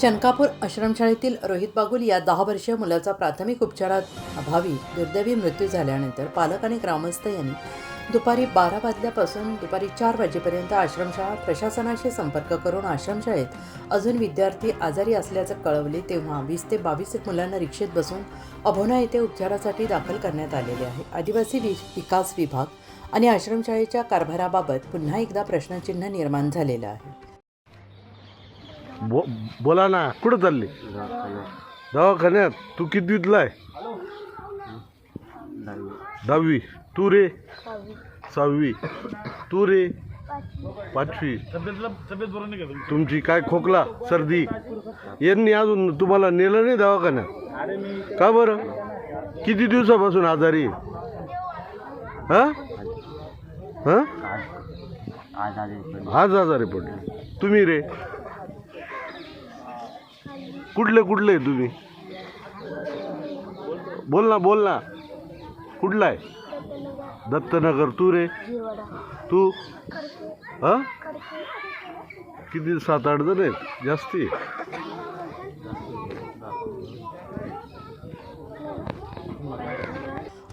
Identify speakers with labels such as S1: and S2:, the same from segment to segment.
S1: चनकापूर आश्रमशाळेतील रोहित बागुल या दहा वर्षीय मुलाचा प्राथमिक उपचारात अभावी दुर्दैवी मृत्यू झाल्यानंतर पालक आणि ग्रामस्थ यांनी दुपारी बारा वाजल्यापासून दुपारी चार वाजेपर्यंत आश्रमशाळा प्रशासनाशी संपर्क करून आश्रमशाळेत अजून विद्यार्थी आजारी असल्याचं कळवले तेव्हा वीस ते बावीस मुलांना रिक्षेत बसून अभोना येथे उपचारासाठी दाखल करण्यात आलेले आहे. आदिवासी विकास विभाग आणि आश्रमशाळेच्या कारभाराबाबत पुन्हा एकदा प्रश्नचिन्ह निर्माण झालेलं आहे.
S2: बो बोला ना कुठं चालली? दवाखान्यात. तू कितवीतला आहे? दहावी. तू रे? सहावी. तू रे? पाचवी. तुमची काय खोकला सर्दी? यांनी अजून तुम्हाला नेलं नाही दवाखान्यात? का बरं? किती दिवसापासून आजारी हां? हा?
S3: आज
S2: आज आजारी पडले. तुम्ही रे? कुठले कुठले तुम्ही? बोल ना बोल ना. कुठला आहे? दत्तनगर. तू रे? तू? हा? किती सात आठ जण आहेत? जास्ती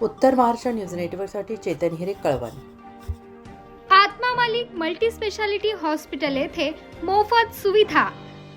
S1: उत्तर महाराष्ट्र न्यूज नेटवर्कसाठी Chetan Hire Kalwan.
S4: Atma Malik multi speciality hospital येथे मोफत सुविधा.